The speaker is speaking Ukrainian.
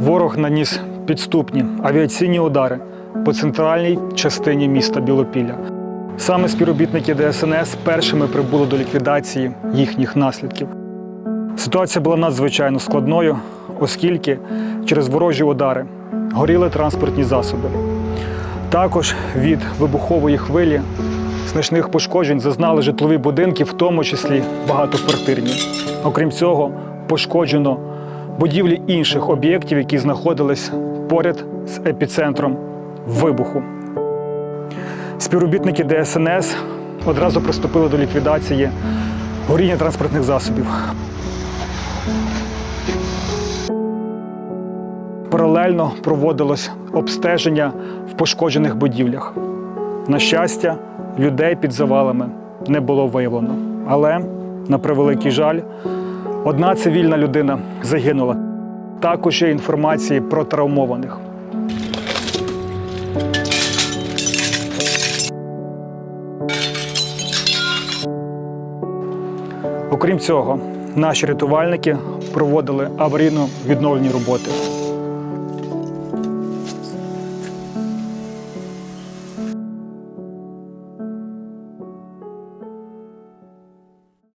Ворог наніс підступні авіаційні удари по центральній частині міста Білопілля. Саме співробітники ДСНС першими прибули до ліквідації їхніх наслідків. Ситуація була надзвичайно складною, оскільки через ворожі удари горіли транспортні засоби. Також від вибухової хвилі значних пошкоджень зазнали житлові будинки, в тому числі багатоквартирні. Окрім цього, пошкоджено будівлі інших об'єктів, які знаходились поряд з епіцентром вибуху. Співробітники ДСНС одразу приступили до ліквідації горіння транспортних засобів. Паралельно проводилось обстеження в пошкоджених будівлях. На щастя, людей під завалами не було виявлено. Але, на превеликий жаль, одна цивільна людина загинула. Також є інформації про травмованих. Окрім цього, наші рятувальники проводили аварійно-відновлені роботи.